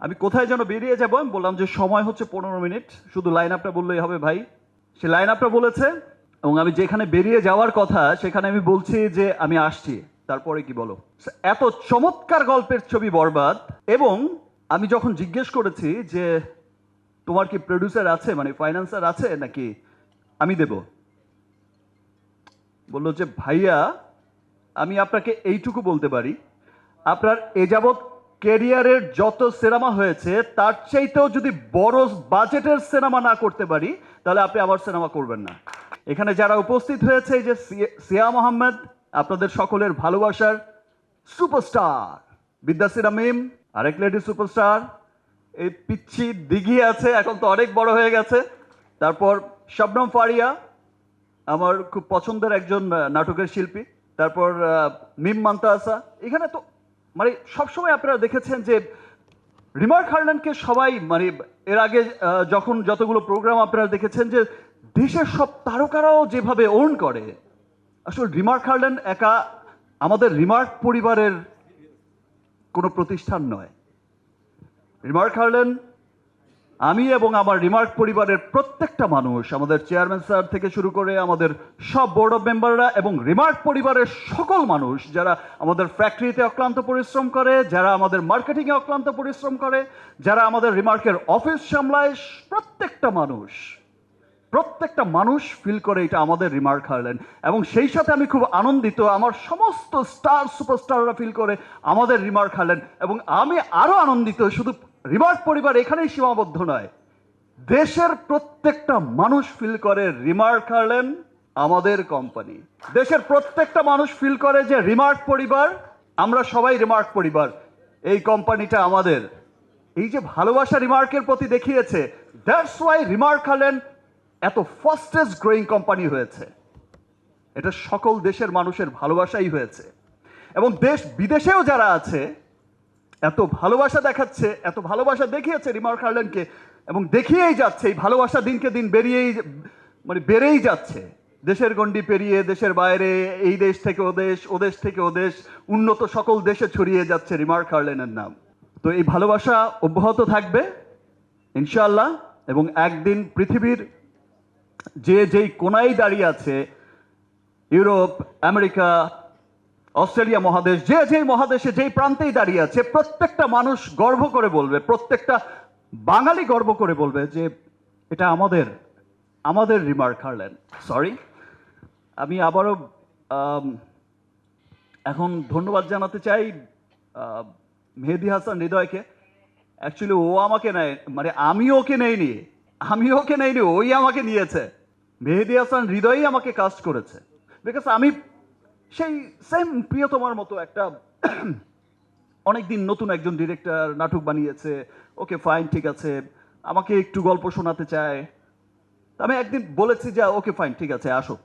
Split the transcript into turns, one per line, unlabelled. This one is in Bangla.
আমি কোথায় যেন বেরিয়ে যাব? আমি বললাম যে সময় হচ্ছে পনেরো মিনিট। শুধু লাইন আপটা বললেই হবে ভাই। সে লাইন আপটা বলেছে এবং আমি যেখানে বেরিয়ে যাওয়ার কথা, সেখানে আমি বলছি যে আমি আসছি। তারপরে কি বলো? এত চমৎকার গল্পের ছবি বরবাদ এবং আমি যখন জিজ্ঞেস করেছি যে তোমার কি প্রডিউসার আছে মানে ফাইন্যান্সার আছে নাকি, আমি দেব। বলল যে, ভাইয়া, আমি আপনাকে এইটুকু বলতে পারি। আপনার এ যাবৎ ক্যারিয়ারের যত সিনেমা হয়েছে, তার চাইতেও যদি বড় বাজেটের সিনেমা না করতে পারি, তাহলে আপনি আবার সিনেমা করবেন না। এখানে যারা উপস্থিত হয়েছে যে সি- সিয়াম আহমেদ আপনাদের সকলের ভালোবাসার সুপারস্টার, বিদ্যাসিরা মিম, আরেক লেডি সুপারস্টার, এই পিচ্ছি দিঘি আছে, এখন তো অনেক বড় হয়ে গেছে। তারপর শবনম ফারিয়া, আমার খুব পছন্দের একজন নাটকের শিল্পী। তারপর মিম মান্তাসা। এখানে তো মানে সবসময় আপনারা দেখেছেন যে রিমার্ক হার্ল্যান্ডকে সবাই মানে এর আগে যখন যতগুলো প্রোগ্রাম আপনারা দেখেছেন যে দেশের সব তারকারাও যেভাবে ওন করে, আসলে রিমার্ক হার্ল্যান্ড একা আমাদের রিমার্ক পরিবারের কোনো প্রতিষ্ঠান নয়। রিমার্ক হার্ল্যান্ড আমি এবং আমার রিমার্ক পরিবারের প্রত্যেকটা মানুষ, আমাদের চেয়ারম্যান স্যার থেকে শুরু করে আমাদের সব বোর্ড অফ মেম্বাররা এবং রিমার্ক পরিবারের সকল মানুষ যারা আমাদের ফ্যাক্টরিতে অক্লান্ত পরিশ্রম করে, যারা আমাদের মার্কেটিংয়ে অক্লান্ত পরিশ্রম করে, যারা আমাদের রিমার্কের অফিস সামলায়, প্রত্যেকটা মানুষ প্রত্যেকটা মানুষ ফিল করে এটা আমাদের রিমার্ক হারলেন। এবং সেই সাথে আমি খুব আনন্দিত, আমার সমস্ত স্টার সুপারস্টাররা ফিল করে আমাদের রিমার্ক হারলেন। এবং আমি আরও আনন্দিত, শুধু রিমার্ক পরিবার এখানেই সীমাবদ্ধ নয়। দেশের প্রত্যেকটা মানুষ ফিল করে রিমার্ক হারলেন আমাদের কোম্পানি দেশের প্রত্যেকটা মানুষ ফিল করে যে রিমার্ক পরিবার, আমরা সবাই রিমার্ক পরিবার। এই কোম্পানিটা আমাদের। এই যে ভালোবাসা রিমার্কের প্রতি দেখিয়েছে দ্যাটস ওয়াই রিমার্ক হলেন এত ফাস্টেস্ট গ্রোয়িং কোম্পানি হয়েছে। এটা সকল দেশের মানুষের ভালোবাসাই হয়েছে। এবং দেশ বিদেশেও যারা আছে এত ভালোবাসা দেখাচ্ছে, এত ভালোবাসা দেখিয়েছে রিমার্ক হার্লেনকে, এবং দেখিয়েই যাচ্ছে, এই ভালোবাসা দিনকে দিন বেরিয়েই মানে বেড়েই যাচ্ছে। দেশের গণ্ডি পেরিয়ে, দেশের বাইরে, এই দেশ থেকে ও দেশ ও দেশ থেকে ও দেশ, উন্নত সকল দেশে ছড়িয়ে যাচ্ছে রিমার্ক হার্লেনের নাম। তো এই ভালোবাসা অব্যাহত থাকবে ইনশাল্লাহ এবং একদিন পৃথিবীর যে যেই কোনায় দাঁড়িয়ে আছে, ইউরোপ, আমেরিকা অস্ট্রেলিয়া মহাদেশ, যে যেই মহাদেশে যেই প্রান্তেই দাঁড়িয়ে আছে, প্রত্যেকটা মানুষ গর্ব করে বলবে, প্রত্যেকটা বাঙালি গর্ব করে বলবে যে এটা আমাদের আমাদের রিমার্ক হারলেন। সরি আমি আবারও এখন ধন্যবাদ জানাতে চাই মেহেদি হাসান হৃদয়কে। অ্যাকচুয়ালি ও আমাকে নেয় মানে আমি ওকে নেইনি আমি ওকে নেইনি, ওই আমাকে নিয়েছে। মেহেদি হাসান হৃদয়ই আমাকে কাস্ট করেছে। বিকজ আমি সেই সেম প্রিয়তমার মতো একটা অনেকদিন নতুন একজন ডিরেক্টর নাটক বানিয়েছে। ওকে ফাইন ঠিক আছে। আমাকে একটু গল্প শোনাতে চায়। আমি একদিন বলেছি যে, ওকে ফাইন ঠিক আছে, আসো।